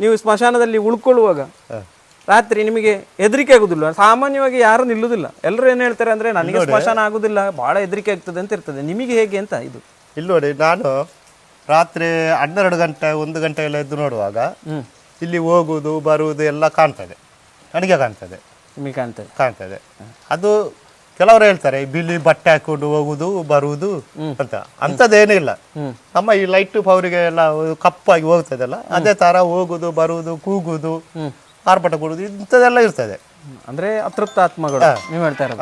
ನೀವು ಸ್ಮಶಾನದಲ್ಲಿ ಉಳ್ಕೊಳ್ಳುವಾಗ ರಾತ್ರಿ ನಿಮಗೆ ಹೆದರಿಕೆ ಆಗುದಿಲ್ಲ. ಸಾಮಾನ್ಯವಾಗಿ ಯಾರು ನಿಲ್ಲುದಿಲ್ಲ. ಎಲ್ಲರೂ ಏನ್ ಹೇಳ್ತಾರೆ ಅಂದ್ರೆ ನನಗೆ ಸ್ಮಶಾನ ಆಗುದಿಲ್ಲ ಬಹಳ ಹೆದರಿಕೆ ಆಗ್ತದೆ ಅಂತ ಇರ್ತದೆ. ನಿಮಗೆ ಹೇಗೆ ಅಂತ ಇದು? ಇಲ್ಲಿ ನೋಡಿ ನಾನು ರಾತ್ರಿ ಹನ್ನೆರಡು ಗಂಟೆ ಒಂದು ಗಂಟೆ ಎಲ್ಲ ಎದ್ದು ನೋಡುವಾಗ ಇಲ್ಲಿ ಹೋಗುವುದು ಬರುವುದು ಎಲ್ಲ ಕಾಣ್ತದೆ. ನನಗೆ ಕಾಣ್ತದೆ. ನಿಮಗೆ ಕಾಣ್ತದೆ. ಕಾಣ್ತದೆ. ಅದು ಕೆಲವರು ಹೇಳ್ತಾರೆ ಬಿಳಿ ಬಟ್ಟೆ ಹಾಕೊಂಡು ಹೋಗುದು ಬರುವುದು ಅಂತ. ಅಂಥದ್ದೇನೂ ಇಲ್ಲ ನಮ್ಮ ಈ ಲೈಟ್ ಪವರಿಗೆ ಎಲ್ಲ ಕಪ್ಪಾಗಿ ಹೋಗ್ತದಲ್ಲ ಅದೇ ತರ ಹೋಗುದು ಬರುವುದು ಕೂಗುದು ಆರ್ಭಟ ಕೊಡುದು ಇಂಥದ್ದೆಲ್ಲ ಇರ್ತದೆ. ಅಂದ್ರೆ ಅತೃಪ್ತ ಆತ್ಮಗಳು ನೀವು ಹೇಳ್ತಾ ಇರೋದು.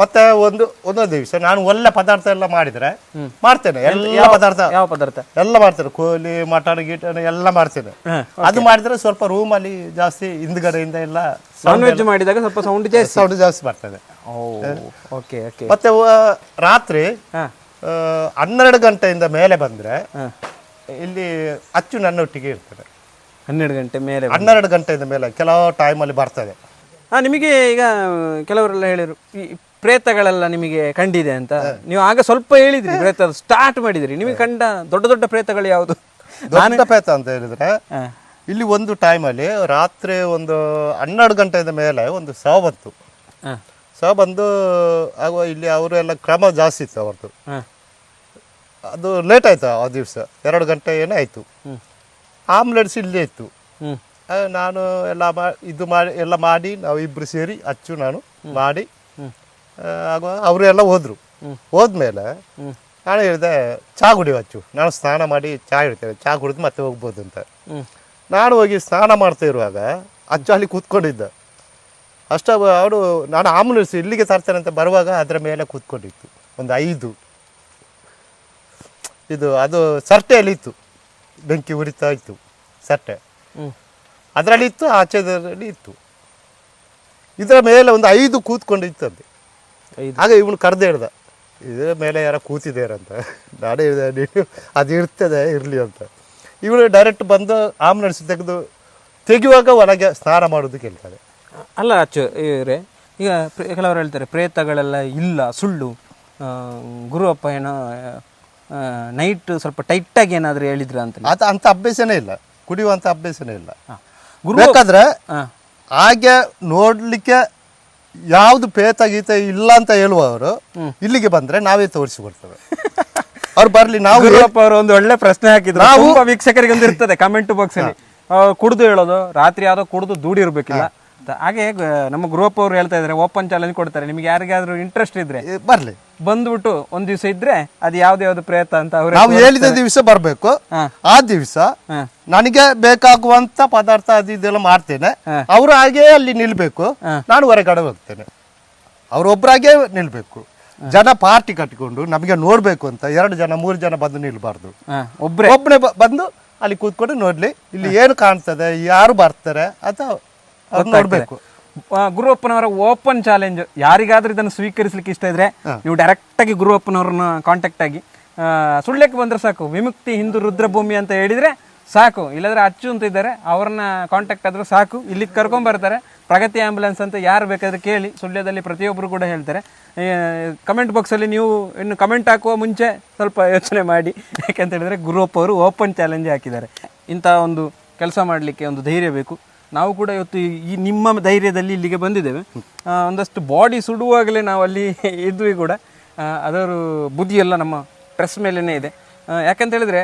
ಮತ್ತೆ ಒಂದು ಒಂದೊಂದು ದಿವಸ ನಾನು ಒಳ್ಳೆ ಪದಾರ್ಥ ಎಲ್ಲ ಮಾಡಿದ್ರೆ ಮಾಡ್ತೇನೆ. ಎಲ್ಲ ಪದಾರ್ಥ? ಯಾವ ಪದಾರ್ಥ? ಎಲ್ಲ ಮಾಡ್ತೇನೆ. ಕೋಳಿ ಮಟನ್ ಗಿಟನ್ ಎಲ್ಲ ಮಾಡ್ತೇನೆ. ಅದು ಮಾಡಿದ್ರೆ ಸ್ವಲ್ಪ ರೂಮ್ ಅಲ್ಲಿ ಜಾಸ್ತಿ ಹಿಂದ್ಗಡೆಯಿಂದ ಎಲ್ಲ ನಾನ್ ವೆಜ್ ಮಾಡಿದಾಗ ಸ್ವಲ್ಪ ಸೌಂಡ್ ಜಾಸ್ತಿ. ಸೌಂಡ್ ಜಾಸ್ತಿ ಬರ್ತದೆ. ಓಕೆ ಓಕೆ ಮತ್ತೆ ರಾತ್ರಿ ಹನ್ನೆರಡು ಗಂಟೆಯಿಂದ ಮೇಲೆ ಬಂದ್ರೆ ಇಲ್ಲಿ ಅಚ್ಚು ನನ್ನೊಟ್ಟಿಗೆ ಇರ್ತದೆ. ಹನ್ನೆರಡು ಗಂಟೆ ಮೇಲೆ ಹನ್ನೆರಡು ಗಂಟೆಯಿಂದ ಮೇಲೆ ಕೆಲವು ಟೈಮಲ್ಲಿ ಬರ್ತದೆ. ಹಾ ನಿಮಗೆ ಈಗ ಕೆಲವರೆಲ್ಲ ಹೇಳಿದರು ಈ ಪ್ರೇತಗಳೆಲ್ಲ ನಿಮಗೆ ಕಂಡಿದೆ ಅಂತ. ನೀವು ಆಗ ಸ್ವಲ್ಪ ಹೇಳಿದ್ರಿ ಪ್ರೇತ ಸ್ಟಾರ್ಟ್ ಮಾಡಿದ್ರಿ. ನಿಮಗೆ ಕಂಡ ದೊಡ್ಡ ದೊಡ್ಡ ಪ್ರೇತಗಳು ಯಾವುದು? ದೊಡ್ಡ ಪ್ರೇತ ಅಂತ ಹೇಳಿದ್ರೆ ಇಲ್ಲಿ ಒಂದು ಟೈಮಲ್ಲಿ ರಾತ್ರಿ ಒಂದು ಹನ್ನೆರಡು ಗಂಟೆಯಿಂದ ಮೇಲೆ ಒಂದು ಸಾವು ಬಂತು. ಸಾವು ಬಂದು ಆಗ ಇಲ್ಲಿ ಅವರು ಎಲ್ಲ ಕ್ರಮ ಜಾಸ್ತಿ ಇತ್ತು ಅವ್ರದ್ದು. ಅದು ಲೇಟ್ ಆಯ್ತು ಆ ದಿವಸ ಎರಡು ಗಂಟೆ ಏನೇ ಆಯಿತು. ಆಂಬುಲೆನ್ಸ್ ಇಲ್ಲೇ ಇತ್ತು. ನಾನು ಎಲ್ಲ ಮಾ ಇದು ಮಾಡಿ ಎಲ್ಲ ಮಾಡಿ ನಾವು ಇಬ್ಬರು ಸೇರಿ ಅಚ್ಚು ನಾನು ಮಾಡಿ ಆ, ಹೋದ್ರು ಅವರು ಎಲ್ಲ ಹೋದರು. ಹೋದ್ಮೇಲೆ ನಾನು ಹೇಳಿದೆ ಚಹಾ ಕುಡಿಯೋ ಅಚ್ಚು ನಾನು ಸ್ನಾನ ಮಾಡಿ ಚಹಾ ಇಡ್ತೇನೆ. ಚಹಾ ಕುಡಿದು ಮತ್ತೆ ಹೋಗ್ಬೋದು ಅಂತ. ನಾನು ಹೋಗಿ ಸ್ನಾನ ಮಾಡ್ತಾ ಇರುವಾಗ ಅಜ್ಜ ಅಲ್ಲಿ ಕೂತ್ಕೊಂಡಿದ್ದ. ಅಷ್ಟ ಅವಳು ನಾನು ಆಂಬುಲೆನ್ಸ್ ಇಲ್ಲಿಗೆ ತರ್ತೇನೆ ಅಂತ ಬರುವಾಗ ಅದರ ಮೇಲೆ ಕೂತ್ಕೊಂಡಿತ್ತು. ಒಂದು ಐದು. ಇದು ಅದು ಸರ್ಟೆಯಲ್ಲಿ ಇತ್ತು. ಬೆಂಕಿ ಉರಿತಾ ಇತ್ತು. ಸರ್ಟೆ. ಅದರಲ್ಲಿ ಇತ್ತು ಆಚೆದಲ್ಲಿ ಇತ್ತು. ಇದರ ಮೇಲೆ ಒಂದು ಐದು ಕೂತ್ಕೊಂಡಿತ್ತು ಐದು ಆಗ ಇವನು ಕರೆದೇ ಹೇಳ್ದ ಇದೇ ಮೇಲೆ ಯಾರೋ ಕೂತಿದ್ದೀರಂತ. ನಾನೇ ಹೇಳಿದೆ ನೀನು ಅದು ಇರ್ತದೆ ಇರಲಿ ಅಂತ. ಇವನು ಡೈರೆಕ್ಟ್ ಬಂದು ಆಂಬುಲೆನ್ಸ್ ತೆಗೆದು ತೆಗೆಯುವಾಗ ಒಳಗೆ ಸ್ನಾನ ಮಾಡೋದು ಕೇಳ್ತಾರೆ ಅಲ್ಲ ಅಚ್ಚು ಇವರೇ ಈಗ ಕೆಲವರು ಹೇಳ್ತಾರೆ ಪ್ರೇತಗಳೆಲ್ಲ ಇಲ್ಲ ಸುಳ್ಳು. ಗುರು ಅಪ್ಪ ಏನೋ ನೈಟ್ ಸ್ವಲ್ಪ ಟೈಟಾಗಿ ಏನಾದರೂ ಹೇಳಿದ್ರ ಅಂತ. ಅದು ಅಂಥ ಅಭ್ಯಾಸನೇ ಇಲ್ಲ. ಕುಡಿಯುವಂಥ ಅಭ್ಯಾಸನೇ ಇಲ್ಲ. ಗುರು ಬೇಕಾದ್ರೆ ಹಾಗೆ ನೋಡ್ಲಿಕ್ಕೆ ಯಾವ್ದು ಪೇತ ಗೀತೆ ಇಲ್ಲ ಅಂತ ಹೇಳುವವರು ಇಲ್ಲಿಗೆ ಬಂದ್ರೆ ನಾವೇ ತೋರಿಸಿಕೊಡ್ತೇವೆ. ಅವ್ರು ಬರ್ಲಿ ನಾವು ಗುರುವಪ್ಪ ಅವರು ಒಂದು ಒಳ್ಳೆ ಪ್ರಶ್ನೆ ಹಾಕಿದ್ರು. ನಾವು ವೀಕ್ಷಕರಿಗೆ ಒಂದು ಇರ್ತದೆ ಕಮೆಂಟ್ ಬಾಕ್ಸ್ ಅಲ್ಲಿ. ಕುಡಿದು ಹೇಳೋದು ರಾತ್ರಿ ಯಾವ್ದೋ ಕುಡ್ದು ದೂಡಿರ್ಬೇಕಿಲ್ಲ. ಹಾಗೆ ನಮ್ಮ ಗುರುವಪ್ಪ ಅವರು ಹೇಳ್ತಾ ಇದ್ರೆ ಓಪನ್ ಚಾಲೆಂಜ್ ಕೊಡ್ತಾರೆ. ನಿಮ್ಗೆ ಯಾರಿಗಾದ್ರೂ ಇಂಟ್ರೆಸ್ಟ್ ಇದ್ರೆ. ಬರ್ಲಿ. ಬಂದ್ಬಿಟ್ಟು ಒಂದ್ ದಿವಸ ಇದ್ರೆ ಅದು ಯಾವ್ದು ಯಾವ್ದು ಪ್ರಯತ್ನ ಅಂತ ಅವ್ರು ನಾವು ಹೇಳಿದ ದಿವಸ ಬರ್ಬೇಕು. ಆ ದಿವಸ ನನಗೆ ಬೇಕಾಗುವಂತ ಪದಾರ್ಥ ಅದು ಇದೆಲ್ಲ ಮಾಡ್ತೇನೆ. ಅವರು ಹಾಗೆ ಅಲ್ಲಿ ನಿಲ್ಬೇಕು. ನಾನು ಹೊರಗಡೆ ಹೋಗ್ತೇನೆ. ಅವ್ರೊಬ್ಬರಾಗೆ ನಿಲ್ಬೇಕು. ಜನ ಪಾರ್ಟಿ ಕಟ್ಟಿಕೊಂಡು ನಮಗೆ ನೋಡ್ಬೇಕು ಅಂತ ಎರಡು ಜನ ಮೂರು ಜನ ಬಂದು ನಿಲ್ಬಾರ್ದು. ಒಬ್ರೇ? ಒಬ್ರೆ ಒಬ್ಬನೇ ಬಂದು ಅಲ್ಲಿ ಕೂತ್ಕೊಂಡು ನೋಡ್ಲಿ. ಇಲ್ಲಿ ಏನು ಕಾಣ್ತದೆ ಯಾರು ಬರ್ತಾರೆ ಅಂತ ಅವ್ರು ನೋಡ್ಬೇಕು. ಗುರುವಪ್ಪನವರ ಓಪನ್ ಚಾಲೆಂಜ್ ಯಾರಿಗಾದ್ರೂ ಇದನ್ನು ಸ್ವೀಕರಿಸಲಿಕ್ಕೆ ಇಷ್ಟ ಇದ್ರೆ ನೀವು ಡೈರೆಕ್ಟ್ ಆಗಿ ಗುರುವಪ್ಪನವ್ರನ್ನ ಕಾಂಟ್ಯಾಕ್ಟ್ ಆಗಿ ಸುಳ್ಳಕ್ಕೆ ಸುಳ್ಯಕ್ಕೆ ಬಂದ್ರೆ ಸಾಕು. ವಿಮುಕ್ತಿ ಹಿಂದೂ ರುದ್ರಭೂಮಿ ಅಂತ ಹೇಳಿದ್ರೆ ಸಾಕು. ಇಲ್ಲದ್ರೆ ಅಚ್ಚು ಅಂತ ಇದ್ದಾರೆ ಅವ್ರನ್ನ ಕಾಂಟ್ಯಾಕ್ಟ್ ಆದ್ರೂ ಸಾಕು. ಇಲ್ಲಿಗೆ ಕರ್ಕೊಂಡ್ ಬರ್ತಾರೆ. ಪ್ರಗತಿ ಆಂಬುಲೆನ್ಸ್ ಅಂತ ಯಾರು ಬೇಕಾದ್ರೆ ಕೇಳಿ ಸುಳ್ಯದಲ್ಲಿ ಪ್ರತಿಯೊಬ್ಬರು ಕೂಡ ಹೇಳ್ತಾರೆ. ಕಮೆಂಟ್ ಬಾಕ್ಸಲ್ಲಿ ನೀವು ಇನ್ನು ಕಮೆಂಟ್ ಹಾಕುವ ಮುಂಚೆ ಸ್ವಲ್ಪ ಯೋಚನೆ ಮಾಡಿ. ಯಾಕೆಂತ ಹೇಳಿದ್ರೆ ಗುರುವಪ್ಪ ಅವರು ಓಪನ್ ಚಾಲೆಂಜ್ ಹಾಕಿದ್ದಾರೆ. ಇಂಥ ಒಂದು ಕೆಲಸ ಮಾಡಲಿಕ್ಕೆ ಒಂದು ಧೈರ್ಯ ಬೇಕು. ನಾವು ಕೂಡ ಇವತ್ತು ಈ- ನಿಮ್ಮ ಧೈರ್ಯದಲ್ಲಿ ಇಲ್ಲಿಗೆ ಬಂದಿದ್ದೇವೆ. ಒಂದಷ್ಟು ಬಾಡಿ ಸುಡುವಾಗಲೇ ನಾವು ಅಲ್ಲಿ ಇದ್ವಿ ಕೂಡ. ಅದರ ಬುದ್ಧಿ ಎಲ್ಲ ನಮ್ಮ ಪ್ರೆಸ್ ಮೇಲೇ ಇದೆ. ಯಾಕಂತ ಹೇಳಿದ್ರೆ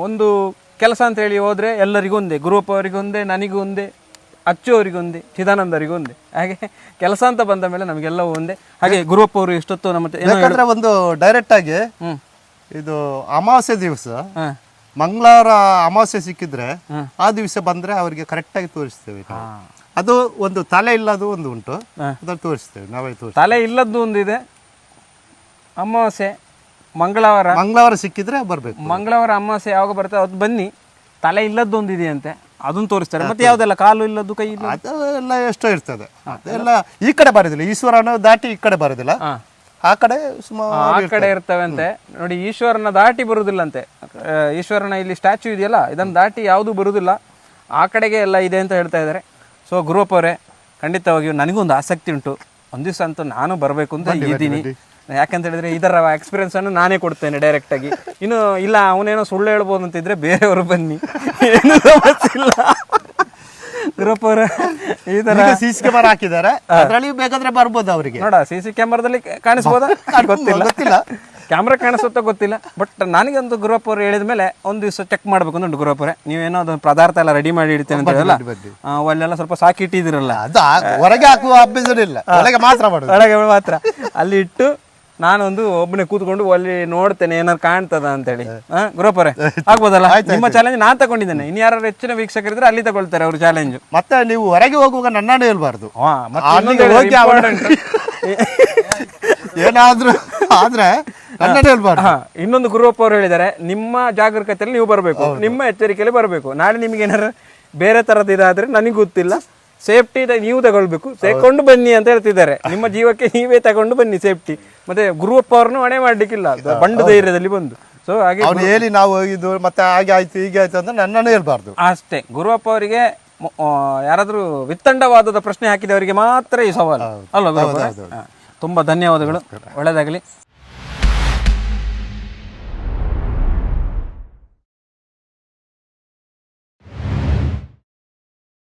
ಒಂದು ಕೆಲಸ ಅಂತ ಹೇಳಿ ಹೋದ್ರೆ ಎಲ್ಲರಿಗೂ ಒಂದೇ ಗುರುವಪ್ಪ ಅವರಿಗೊಂದೇ ನನಗೂ ಒಂದೇ ಅಚ್ಚು ಚಿದಾನಂದರಿಗೂ ಒಂದೇ ಚಿದಾನಂದ ಅವರಿಗೂ ಒಂದೇ. ಹಾಗೆ ಕೆಲಸ ಅಂತ ಬಂದ ಮೇಲೆ ನಮಗೆಲ್ಲವೂ ಒಂದೇ. ಹಾಗೆ ಗುರುವಪ್ಪ ಅವರು ಎಷ್ಟೊತ್ತು ನಮ್ಮ ಒಂದು ಡೈರೆಕ್ಟ್ ಆಗಿ ಹ್ಮ್. ಇದು ಅಮಾವಾಸ್ಯ ದಿವಸ. ಮಂಗಳವಾರ ಅಮಾವಾಸ್ಯೆ ಸಿಕ್ಕಿದ್ರೆ ಆ ದಿವಸ ಬಂದ್ರೆ ಅವರಿಗೆ ಕರೆಕ್ಟಾಗಿ ತೋರಿಸ್ತೇವೆ ನಾವು. ಅದು ಒಂದು ತಲೆ ಇಲ್ಲದು ಒಂದು ಉಂಟು. ಅದನ್ನು ತೋರಿಸ್ತೇವೆ ನಾವೇ ತೋರಿಸ್ತೇವೆ. ತಲೆ ಇಲ್ಲದ್ದು ಒಂದಿದೆ ಅಮಾವಾಸ್ಯೆ ಮಂಗಳವಾರ. ಮಂಗಳವಾರ ಸಿಕ್ಕಿದ್ರೆ ಬರ್ಬೇಕು. ಮಂಗಳವಾರ ಅಮಾವಾಸ್ಯೆ ಯಾವಾಗ ಬರ್ತದೆ ಅದು ಬನ್ನಿ. ತಲೆ ಇಲ್ಲದ್ದು ಒಂದಿದೆ ಅಂತೆ ಅದನ್ನ ತೋರಿಸ್ತಾರೆ. ಮತ್ತೆ ಯಾವುದೆಲ್ಲ? ಕಾಲು ಇಲ್ಲದ್ದು ಕೈ ಇಲ್ಲ ಅದು ಎಲ್ಲ ಎಷ್ಟೋ ಇರ್ತದೆ. ಅದೆಲ್ಲ ಈ ಕಡೆ ಬರೋದಿಲ್ಲ. ಈಶ್ವರನ ದಾಟಿ ಈ ಕಡೆ ಬರೋದಿಲ್ಲ. ಆ ಕಡೆ ಸುಮಾರು ಆ ಕಡೆ ಇರ್ತವೆ ಅಂತೆ ನೋಡಿ ಈಶ್ವರನ ದಾಟಿ ಬರುದಿಲ್ಲ ಅಂತೆ ಈಶ್ವರನ ಇಲ್ಲಿ ಸ್ಟ್ಯಾಚು ಇದೆಯಲ್ಲ ಇದನ್ನ ದಾಟಿ ಯಾವುದು ಬರುದಿಲ್ಲ ಆ ಕಡೆಗೆ ಎಲ್ಲ ಇದೆ ಅಂತ ಹೇಳ್ತಾ ಇದ್ದಾರೆ. ಸೊ ಗುರುವಪ್ಪ ಅವರೇ ಖಂಡಿತವಾಗಿಯೂ ನನಗೊಂದು ಆಸಕ್ತಿ ಉಂಟು. ಒಂದು ದಿವಸ ಅಂತೂ ನಾನು ಬರಬೇಕು ಅಂತ ಇದ್ದೀನಿ. ಯಾಕಂತ ಹೇಳಿದ್ರೆ ಇದರ ಎಕ್ಸ್ಪೀರಿಯನ್ಸ್ ಅನ್ನು ನಾನೇ ಕೊಡ್ತೇನೆ ಡೈರೆಕ್ಟ್ ಆಗಿ. ಇನ್ನು ಇಲ್ಲ ಅವನೇನೋ ಸುಳ್ಳು ಹೇಳ್ಬೋದು ಅಂತಿದ್ರೆ ಬೇರೆಯವರು ಬನ್ನಿ. ಏನು ಸಮಸ್ಯೆ ಇಲ್ಲ. ಅವರ ಈ ತರ ಸಿ ಸಿ ಕ್ಯಾಮರಾ ಹಾಕಿದ್ದಾರೆ. ಅದರಲ್ಲಿ ಬೇಕಾದ್ರೆ ಬರ್ಬೋದು ಅವರಿಗೆ. ನೋಡ ಸಿ ಸಿ ಕ್ಯಾಮರಾದಲ್ಲಿ ಕಾಣಿಸ್ಬೋದಾ? ಗೊತ್ತಿಲ್ಲ. ಗೊತ್ತಿಲ್ಲ. ಕ್ಯಾಮ್ರಾ ಕಾಣಿಸುತ್ತೋ ಗೊತ್ತಿಲ್ಲ. ಬಟ್ ನನಗೆ ಒಂದು ಗ್ರೂಪ್ ಅವರು ಹೇಳಿದ ಮೇಲೆ ಒಂದು ದಿವಸ ಚೆಕ್ ಮಾಡ್ಬೇಕು ಅಂತ ಉಂಟು ಗುರುಪ್ಪ ಅವರೇ ನೀವೇನೋ ಅದೊಂದು ಪದಾರ್ಥ ಎಲ್ಲ ರೆಡಿ ಮಾಡಿ ಇಡ್ತೇನೆ ಅಂತ ಹೇಳಲ್ಲ ಅಲ್ಲೆಲ್ಲ ಸ್ವಲ್ಪ ಸಾಕಿ ಇಟ್ಟಿದ್ದೀರಲ್ಲ ಅದು ಹೊರಗೆ ಹಾಕುವ ಅಭ್ಯಾಸ ಇಲ್ಲ ಒಳಗೆ ಮಾತ್ರ ಮಾಡುದು. ಒಳಗೆ ಮಾತ್ರ. ಅಲ್ಲಿ ಇಟ್ಟು ನಾನೊಂದು ಒಬ್ಬನೇ ಕೂತ್ಕೊಂಡು ಅಲ್ಲಿ ನೋಡ್ತೇನೆ ಏನಾದ್ರು ಕಾಣ್ತದ ಅಂತೇಳಿ. ಹೇಳಿ ಗುರುಪ್ಪರೇ ಆಗ್ಬೋದಲ್ಲ? ನಿಮ್ಮ ಚಾಲೆಂಜ್ ನಾನು ತಗೊಂಡಿದ್ದೇನೆ. ಇನ್ನು ಯಾರು ಹೆಚ್ಚಿನ ವೀಕ್ಷಕರಿದ್ರೆ ಅಲ್ಲಿ ತಗೊಳ್ತಾರೆ ಅವ್ರು ಚಾಲೆಂಜ್ ಮತ್ತೆ ನೀವು ಹೊರಗೆ ಹೋಗುವಾಗ ನನ್ನನ್ನು ಹೇಳ್ಬಾರ್ದು. ಏನಾದ್ರೂ ಆದ್ರೆ ಇನ್ನೊಂದು ಗುರುವಪ್ಪ ಅವರು ಹೇಳಿದ್ದಾರೆ ನಿಮ್ಮ ಜಾಗರೂಕತೆಯಲ್ಲಿ ನೀವು ಬರಬೇಕು ನಿಮ್ಮ ಎಚ್ಚರಿಕೆಯಲ್ಲಿ ಬರಬೇಕು. ನಾಳೆ ನಿಮ್ಗೆ ಏನಾರು ಬೇರೆ ತರದ ಇದಾದ್ರೆ ನನಗೆ ಗೊತ್ತಿಲ್ಲ. ಸೇಫ್ಟಿ ನೀವು ತಗೊಳ್ಬೇಕು. ತಗೊಂಡು ಬನ್ನಿ ಅಂತ ಹೇಳ್ತಿದ್ದಾರೆ. ನಿಮ್ಮ ಜೀವಕ್ಕೆ ನೀವೇ ತಗೊಂಡು ಬನ್ನಿ ಸೇಫ್ಟಿ. ಮತ್ತೆ ಗುರುವಪ್ಪ ಅವ್ರನ್ನು ಹೊಣೆ ಮಾಡ್ಲಿಕ್ಕಿಲ್ಲ. ಬಂಡು ಧೈರ್ಯದಲ್ಲಿ ಬಂದು. ಸೊ ಹಾಗೆ ಅವ್ನು ಹೇಳಿ ನಾವು ಇದು ಮತ್ತೆ ಹಾಗೆ ಆಯ್ತು ಹೀಗೆ ಆಯ್ತು ಅಂತ ನನ್ನನ್ನು ಹೇಳ್ಬಾರ್ದು. ಅಷ್ಟೇ. ಗುರುವಪ್ಪ ಅವರಿಗೆ ಯಾರಾದ್ರೂ ವಿತ್ತಂಡವಾದದ ಪ್ರಶ್ನೆ ಹಾಕಿದವರಿಗೆ ಮಾತ್ರ ಈ ಸವಾಲು. ಅಲ್ವಾ ತುಂಬಾ ಧನ್ಯವಾದಗಳು. ಒಳ್ಳೆದಾಗಲಿ